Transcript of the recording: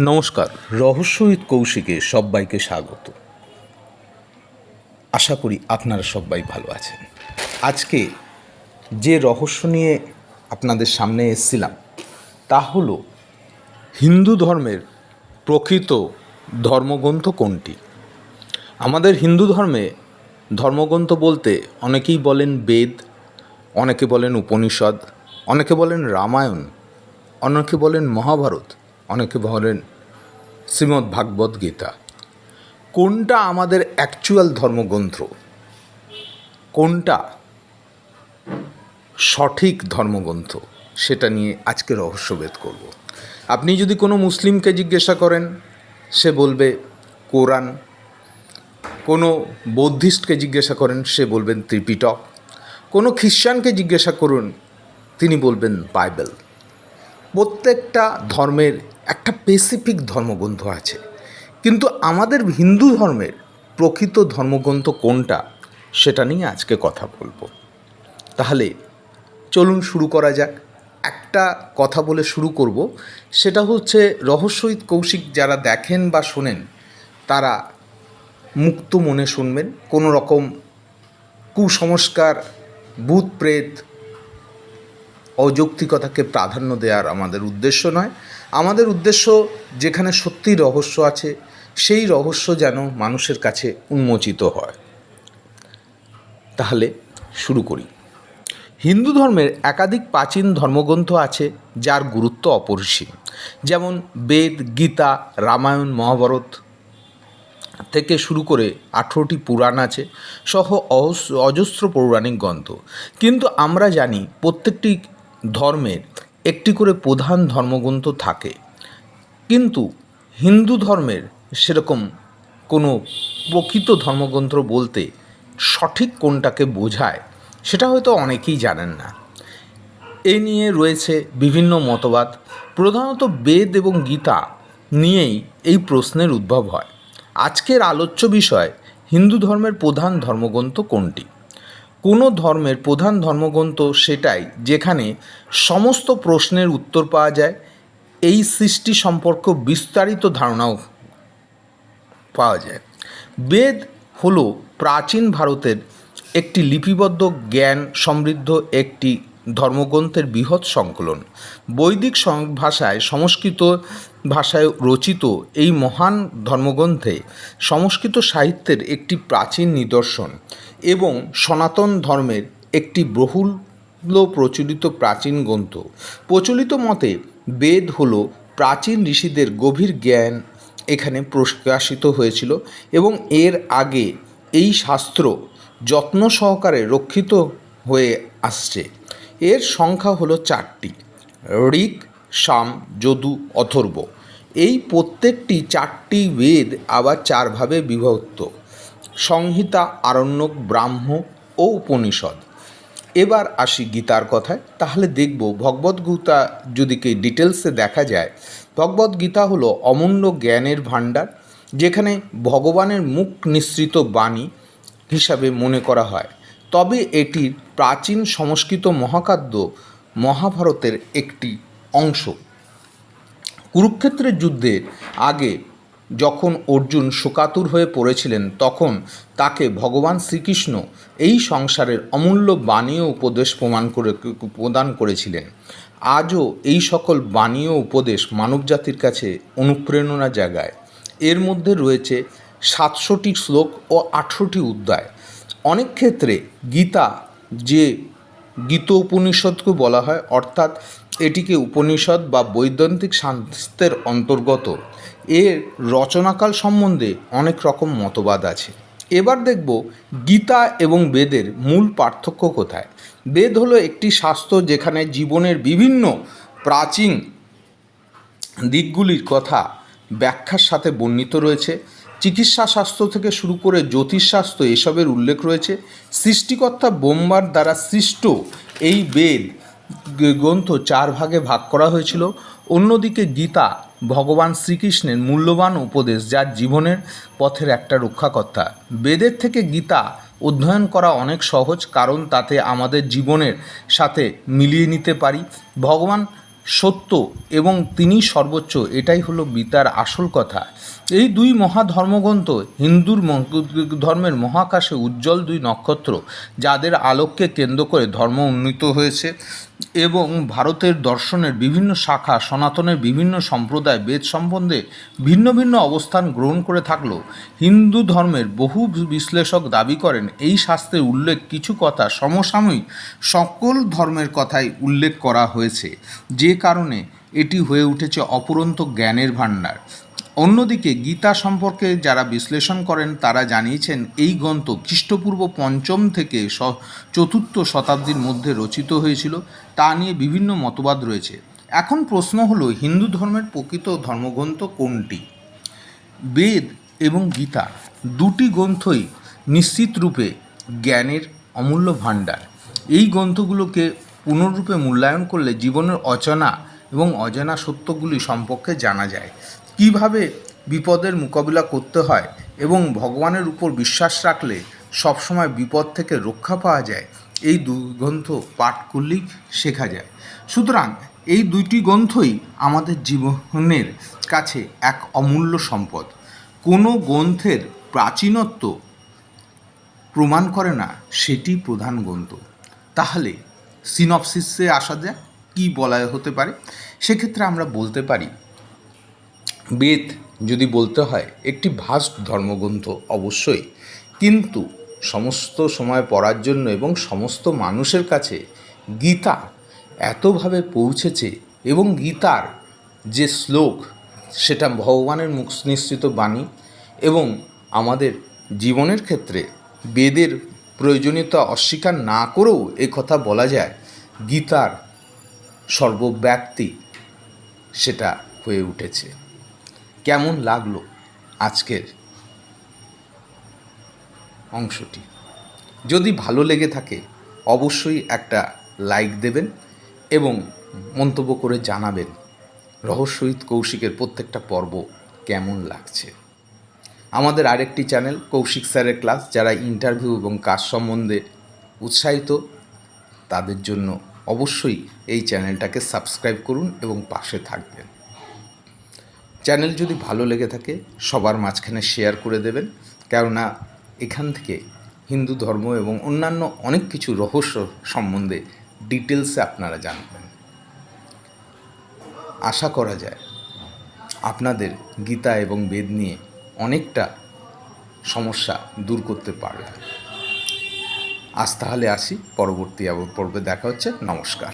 নমস্কার। রহস্যহিত কৌশিকে সবাইকে স্বাগত। আশা করি আপনারা সবাই ভালো আছেন। আজকে যে রহস্য নিয়ে আপনাদের সামনে এসেছিলাম, তা হলো হিন্দু ধর্মের প্রকৃত ধর্মগ্রন্থ কোনটি? আমাদের হিন্দু ধর্মে ধর্মগ্রন্থ বলতে অনেকেই বলেন বেদ, অনেকে বলেন উপনিষদ, অনেকে বলেন রামায়ণ, অনেকে বলেন মহাভারত। অনেকে বলেন শ্রীমদ্ ভাগবত গীতা। কোনটা আমাদের অ্যাকচুয়াল ধর্মগ্রন্থ? কোনটা সঠিক ধর্মগ্রন্থ? সেটা নিয়ে আজকে রহস্যভেদ করব। আপনি যদি কোনো মুসলিমকে জিজ্ঞাসা করেন, সে বলবে কোরআন। কোনো বৌদ্ধিস্টকে জিজ্ঞাসা করেন, সে বলবেন ত্রিপিটক। কোনো খ্রিশ্চানকে জিজ্ঞাসা করুন, তিনি বলবেন বাইবেল। প্রত্যেকটা ধর্মের একটা স্পেসিফিক ধর্মগ্রন্থ আছে। কিন্তু আমাদের হিন্দু ধর্মের প্রকৃত ধর্মগ্রন্থ কোনটা, সেটা নিয়ে আজকে কথা বলব। তাহলে চলুন শুরু করা যাক। একটা কথা বলে শুরু করব, সেটা হচ্ছে রহস্যহিত কৌশিক যারা দেখেন বা শোনেন, তারা মুক্ত মনে শুনবেন। কোনো রকম কুসংস্কার ভূত প্রেত অযৌক্তিকতাকে প্রাধান্য দেওয়ার আমাদের উদ্দেশ্য নয়। আমাদের উদ্দেশ্য যেখানে সত্যি রহস্য আছে, সেই রহস্য যেন মানুষের কাছে উন্মোচিত হয়। তাহলে শুরু করি। হিন্দু ধর্মের একাধিক প্রাচীন ধর্মগ্রন্থ আছে যার গুরুত্ব অপরিসীম। যেমন বেদ, গীতা, রামায়ণ, মহাভারত থেকে শুরু করে আঠেরোটি পুরাণ আছে, সহ অজস্র পৌরাণিক গ্রন্থ। কিন্তু আমরা জানি প্রত্যেকটি ধর্মের একটি করে প্রধান ধর্মগ্রন্থ থাকে। কিন্তু হিন্দু ধর্মের সেরকম কোনো প্রকৃত ধর্মগ্রন্থ বলতে সঠিক কোনটাকে বোঝায়, সেটা হয়তো অনেকেই জানেন না। এ নিয়ে রয়েছে বিভিন্ন মতবাদ। প্রধানত বেদ এবং গীতা নিয়েই এই প্রশ্নের উদ্ভব হয়। আজকের আলোচ্য বিষয় হিন্দু ধর্মের প্রধান ধর্মগ্রন্থ কোনটি? কোনো ধর্মের প্রধান ধর্মগ্রন্থ সেটাই যেখানে সমস্ত প্রশ্নের উত্তর পাওয়া যায়, এই সৃষ্টি সম্পর্ক বিস্তারিত ধারণাও পাওয়া যায়। বেদ হলো প্রাচীন ভারতের একটি লিপিবদ্ধ জ্ঞান সমৃদ্ধ একটি ধর্মগ্রন্থের বৃহৎ সংকলন। বৈদিক ভাষায়, সংস্কৃত ভাষায় রচিত এই মহান ধর্মগ্রন্থে সংস্কৃত সাহিত্যের একটি প্রাচীন নিদর্শন। এবং সনাতন ধর্মের একটি বহুল প্রচলিত প্রাচীন গ্রন্থ। প্রচলিত মতে বেদ হলো প্রাচীন ঋষিদের গভীর জ্ঞান এখানে প্রকাশিত হয়েছিল এবং এর আগে এই শাস্ত্র যত্ন সহকারে রক্ষিত হয়ে আসছে। এর সংখ্যা হলো চারটি। ঋক, সাম, যদু, অথর্ব। এই প্রত্যেকটি চারটি বেদ আবার চারভাবে বিভক্ত। সংহিতা, আরণ্যক, ব্রাহ্ম ও উপনিষদ। এবার আসি গীতার কথায়। তাহলে দেখব ভগবদ্গীতা যদি কে ডিটেলসে দেখা যায় ভগবদ্গীতা হলো অমূল্য জ্ঞানের ভাণ্ডার, যেখানে ভগবানের মুখ নিঃসৃত বাণী হিসাবে মনে করা হয়। তবে এটির প্রাচীন সংস্কৃত মহাকাব্য মহাভারতের একটি অংশ। কুরুক্ষেত্রের যুদ্ধের আগে যখন অর্জুন শোকাতুর হয়ে পড়েছিলেন, তখন তাকে ভগবান শ্রীকৃষ্ণ এই সংসারের অমূল্য বাণী ও উপদেশ প্রমাণ করে, প্রদান করেছিলেন। আজও এই সকল বাণী ও উপদেশ মানবজাতির কাছে অনুপ্রেরণা জাগায়। এর মধ্যে রয়েছে সাতশোটি শ্লোক ও আঠেরোটি অধ্যায়। অনেক ক্ষেত্রে গীতা যে গীত উপনিষদকে বলা হয়, অর্থাৎ এটিকে উপনিষদ বা বৈদান্তিক শাস্ত্রের অন্তর্গত। এর রচনাকাল সম্বন্ধে অনেক রকম মতবাদ আছে। এবার দেখব গীতা এবং বেদের মূল পার্থক্য কোথায়। বেদ হলো একটি শাস্ত্র যেখানে জীবনের বিভিন্ন প্রাচীন দিকগুলির কথা ব্যাখ্যার সাথে বর্ণিত রয়েছে। চিকিৎসা শাস্ত্র থেকে শুরু করে জ্যোতিষশাস্ত্র এসবের উল্লেখ রয়েছে। সৃষ্টিকর্তা বোম্বার দ্বারা সৃষ্ট এই বেদ গ্রন্থ চার ভাগে ভাগ করা হয়েছিল। অন্যদিকে গীতা ভগবান শ্রীকৃষ্ণের মূল্যবান উপদেশ যার জীবনের পথের একটা রক্ষাকর্তা। বেদের থেকে গীতা অধ্যয়ন করা অনেক সহজ, কারণ তাতে আমাদের জীবনের সাথে মিলিয়ে নিতে পারি। ভগবান সত্য এবং তিনি সর্বোচ্চ, এটাই হলো বিতার আসল কথা। এই দুই মহা ধর্মগ্রন্থ হিন্দুর ধর্মের মহাকাশে উজ্জ্বল দুই নক্ষত্র, যাদের আলোককে কেন্দ্র করে ধর্ম উন্নীত হয়েছে। এবং ভারতের দর্শনের বিভিন্ন শাখা, সনাতনের বিভিন্ন সম্প্রদায়, বেদ সম্বন্ধে ভিন্ন ভিন্ন অবস্থান গ্রহণ করে থাকলেও হিন্দু ধর্মের বহু বিশ্লেষক দাবি করেন, এই শাস্ত্রের উল্লেখ কিছু কথা সমসাময়িক সকল ধর্মের কথাই উল্লেখ করা হয়েছে। যে কারণে এটি হয়ে উঠেছে অপুরন্ত জ্ঞানের ভাণ্ডার। অন্যদিকে গীতা সম্পর্কে যারা বিশ্লেষণ করেন, তারা জানিয়েছেন, এই গ্রন্থ খ্রিস্টপূর্ব পঞ্চম থেকে চতুর্থ শতাব্দীর মধ্যে রচিত হয়েছিল। তা নিয়ে বিভিন্ন মতবাদ রয়েছে। এখন প্রশ্ন হলো, হিন্দু ধর্মের প্রকৃত ধর্মগ্রন্থ কোনটি? বেদ এবং গীতা দুটি গ্রন্থই নিশ্চিত রূপে জ্ঞানের অমূল্য ভাণ্ডার। এই গ্রন্থগুলোকে পুনরূপে মূল্যায়ন করলে জীবনের অচনা এবং অজানা সত্যগুলি সম্পর্কে জানা যায়। কীভাবে বিপদের মোকাবিলা করতে হয় এবং ভগবানের উপর বিশ্বাস রাখলে সবসময় বিপদ থেকে রক্ষা পাওয়া যায়, এই দুই গ্রন্থ পাঠ করলেই শেখা যায়। সুতরাং এই দুইটি গ্রন্থই আমাদের জীবনের কাছে এক অমূল্য সম্পদ। কোনো গ্রন্থের প্রাচীনত্ব প্রমাণ করে না সেটি প্রধান গ্রন্থ। তাহলে সিনপসিসে আসা যায়, কী বলা হতে পারে? সেক্ষেত্রে আমরা বলতে পারি বেদ যদি বলতে হয়, একটি ভাস্ট ধর্মগ্রন্থ অবশ্যই। কিন্তু সমস্ত সময় পড়ার জন্য এবং সমস্ত মানুষের কাছে গীতা এতভাবে পৌঁছেছে এবং গীতার যে শ্লোক, সেটা ভগবানের মুখ নিশ্চিত বাণী এবং আমাদের জীবনের ক্ষেত্রে বেদের প্রয়োজনীয়তা অস্বীকার না করেও এ কথা বলা যায়, গীতার সর্বব্যাপ্তি সেটা হয়ে উঠেছে। কেমন লাগল আজকের অংশটি? যদি ভালো লেগে থাকে, অবশ্যই একটা লাইক দেবেন এবং মন্তব্য করে জানাবেন রহস্যহিত কৌশিকের প্রত্যেকটা পর্ব কেমন লাগছে। আমাদের আরেকটি চ্যানেল, কৌশিক স্যারের ক্লাস, যারা ইন্টারভিউ এবং কাজ সম্বন্ধে উৎসাহিত, তাদের জন্য অবশ্যই এই চ্যানেলটাকে সাবস্ক্রাইব করুন এবং পাশে থাকবেন। চ্যানেল যদি ভালো লেগে থাকে, সবার মাঝখানে শেয়ার করে দেবেন। কেননা, এখান থেকে হিন্দু ধর্ম এবং অন্যান্য অনেক কিছু রহস্য সম্বন্ধে ডিটেলসে আপনারা জানবেন। আশা করা যায়, আপনাদের গীতা এবং বেদ নিয়ে অনেকটা সমস্যা দূর করতে পারবেন আজ তাহলে আসি, পরবর্তী পর্বে দেখা হচ্ছে। নমস্কার।